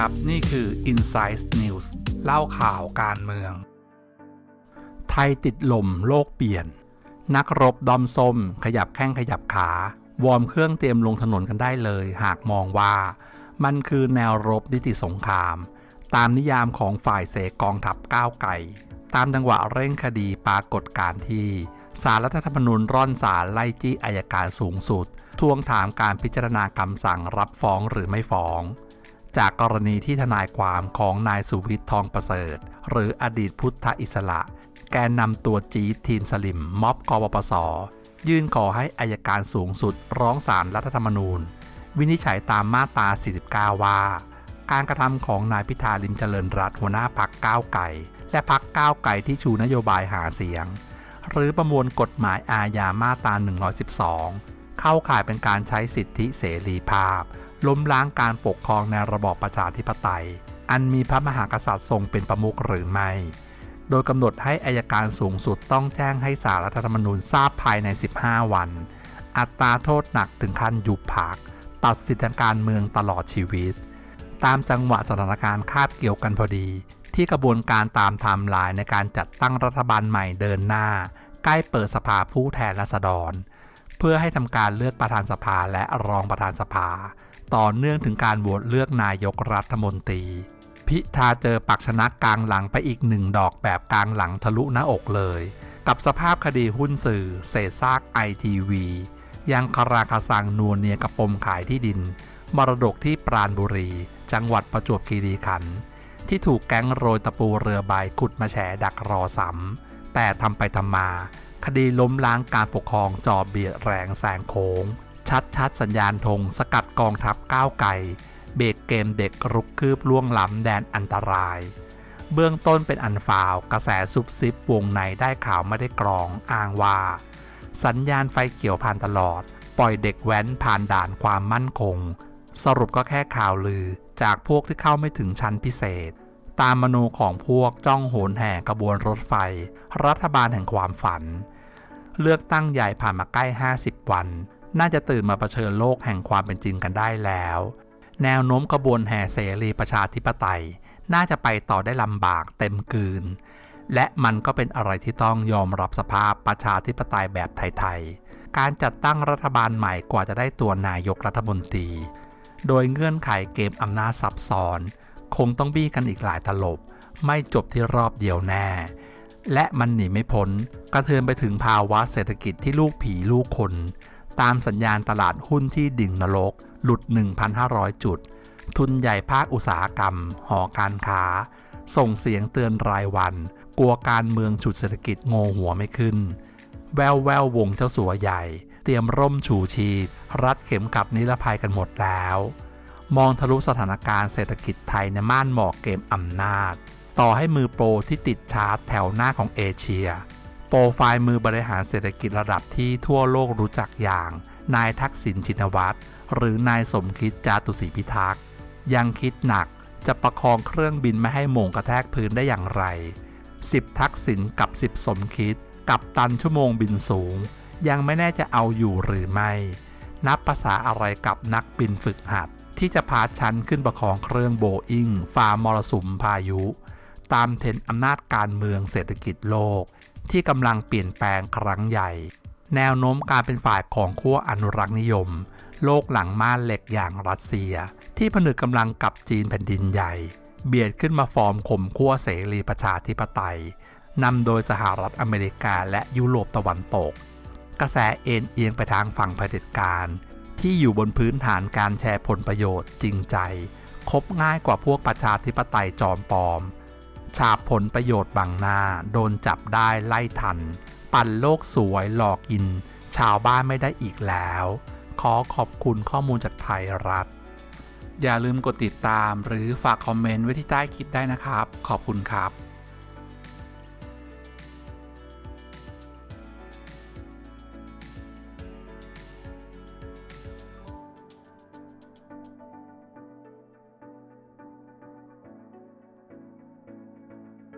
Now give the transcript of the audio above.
ครับ นี่คือ Insight News เล่าข่าวการเมือง ไทยติดลมโลกเปลี่ยน นักรบดอมส้ม ขยับแข้งขยับขา วอร์มเครื่องเตรียมลงถนนกันได้เลย หากมองว่า มันคือแนวรบนิติสงคราม ตามนิยามของฝ่ายเสกกองทัพก้าวไก่ ตามจังหวะเร่งคดีปรากฏการที่สารรัฐธรรมนูญร่อนสารไล่จี้อายการสูงสุด ทวงถามการพิจารณาคำสั่งรับฟ้องหรือไม่ฟ้อง จากกรณีที่ทนายความของนายสุวิทย์ทองประเสริฐ หรืออดีตพุทธอิสระ แกนนำตัวจีทีมสลิมม็อบกบปสยื่นขอให้อายการสูงสุดร้องศาลรรัฐธรรมนูญ วินิจฉัยตามมาตรา 49 ว่า การกระทำของนายพิธาลิมเจริญรัตหัวหน้าพักก้าวไก่ และพักก้าวไก่ที่ชูนโยบายหาเสียง หรือประมวลกฎหมายอาญามาตรา 112 เข้าข่ายเป็นการใช้สิทธิเสรีภาพ ล้มล้างการปกครองในระบอบประชาธิปไตย อันมีพระมหากษัตริย์ทรงเป็นประมุขหรือไม่ โดยกำหนดให้อายการสูงสุดต้องแจ้งให้สารรัฐธรรมนูญทราบภายใน 15 วัน อัตราโทษหนักถึงขั้นยุบพัก ตัดสิทธิการเมืองตลอดชีวิต ตามจังหวะสถานการณ์คาบเกี่ยวกันพอดี ที่กระบวนการตามไทม์ไลน์ในการจัดตั้งรัฐบาลใหม่เดินหน้า ใกล้เปิดสภาผู้แทนราษฎร เพื่อให้ทำการเลือกประธานสภาและรองประธานสภา ต่อเนื่องถึงการโหวตเลือกนายกรัฐมนตรี พิธาเจอปักชนะกลางหลังไปอีกหนึ่งดอกแบบกลางหลังทะลุหน้าอกเลย กับสภาพคดีหุ้นสื่อ เศษซากไอทีวียังคาราคาซังนัวเนียกับปมขายที่ดิน มรดกที่ปราณบุรี จังหวัดประจวบคีรีขันธ์ที่ถูกแก๊งโรยตะปูเรือใบขุดมาแฉดักรอซ้ำแต่ทำไปทำมา คดีล้มล้างการปกครองจอบเบียดแรงแซงโค้ง ชัดชัดสัญญาณธงสกัดกองทัพก้าวไกลเบรกเกมเด็กรุกคืบล่วงล้ำแดนอันตราย เบื้องต้นเป็นอันฟาวกระแสซุบซิบวงในได้ข่าวไม่ได้กรองอ้างว่า สัญญาณไฟเขียวผ่านตลอด ปล่อยเด็กแว้นผ่านด่านความมั่นคง สรุปก็แค่ข่าวลือจากพวกที่เข้าไม่ถึงชั้นพิเศษ ตามมโนของพวกจ้องโหนแห่กระบวนรถไฟ รัฐบาลแห่งความฝัน เลือกตั้งใหญ่ผ่านมาใกล้ 50 วัน น่าจะตื่นมาเผชิญโลกแห่งความเป็นจริงกันได้แล้ว แนวโน้มกระบวนแห่เสรีประชาธิปไตย น่าจะไปต่อได้ลำบากเต็มกืน และมันก็เป็นอะไรที่ต้องยอมรับสภาพประชาธิปไตยแบบไทยๆ การจัดตั้งรัฐบาลใหม่กว่าจะได้ตัวนายกรัฐมนตรี โดยเงื่อนไขเกมอำนาจซับซ้อน คงต้องบี้กันอีกหลายตลบ ไม่จบที่รอบเดียวแน่และมันหนีไม่พ้น กระเทือนไปถึงภาวะเศรษฐกิจที่ลูกผีลูกคน ตามสัญญาณตลาดหุ้นที่ดิ่งนรก หลุด 1,500 จุด ทุนใหญ่ภาคอุตสาหกรรม หอการค้า ส่งเสียงเตือนรายวัน กลัวการเมืองฉุดเศรษฐกิจโงหัวไม่ขึ้น แววแวววงเจ้าสัวใหญ่ เตรียมร่มชูชีพรัดเข็มขับนิรภัยกันหมดแล้ว มองทะลุสถานการณ์เศรษฐกิจไทยในม่านหมอกเกมอำนาจ ต่อให้มือโปรที่ติดชาร์ตแถวหน้าของเอเชีย ปรไฟล์มือบริหารเศรษฐกิจระดับที่ทั่วโลกรู้จักอย่าง นายทักษิณชินวัตร หรือนายสมคิดจาตุศรีพิทักษ์ยังคิดหนักจะประคองเครื่องบินไม่ให้หม่งกระแทกพื้นได้อย่างไร 10 ทักษิณกับ 10 สมคิด กับตันชั่วโมงบินสูง ยังไม่แน่จะเอาอยู่หรือไม่ นับภาษาอะไรกับนักบินฝึกหัด ที่จะพาชั้นขึ้นประคองเครื่องโบอิงฝ่ามรสุมพายุ ตามเทรนอำนาจการเมืองเศรษฐกิจโลก ที่กำลังเปลี่ยนแปลงครั้งใหญ่ แนวโน้มการเป็นฝ่ายของขั้วอนุรักษ์นิยม โลกหลังม่านเหล็กอย่างรัสเซีย ที่ผนึกกำลังกับจีนแผ่นดินใหญ่ เบียดขึ้นมาฟอร์มข่มขั้วเสรีประชาธิปไตยนำโดยสหรัฐอเมริกาและยุโรปตะวันตก กระแสเอ็นเอียงไปทางฝั่งเผด็จการ ที่อยู่บนพื้นฐานการแชร์ผลประโยชน์จริงใจ คบง่ายกว่าพวกประชาธิปไตยจอมปลอม ฉาบผลประโยชน์บังหน้าโดนจับได้ไล่ทัน ปั่นโลกสวยหลอกอิน ชาวบ้านไม่ได้อีกแล้ว ขอขอบคุณข้อมูลจากไทยรัฐ อย่าลืมกดติดตามหรือฝากคอมเมนต์ไว้ที่ใต้คลิปได้นะครับ ขอบคุณครับ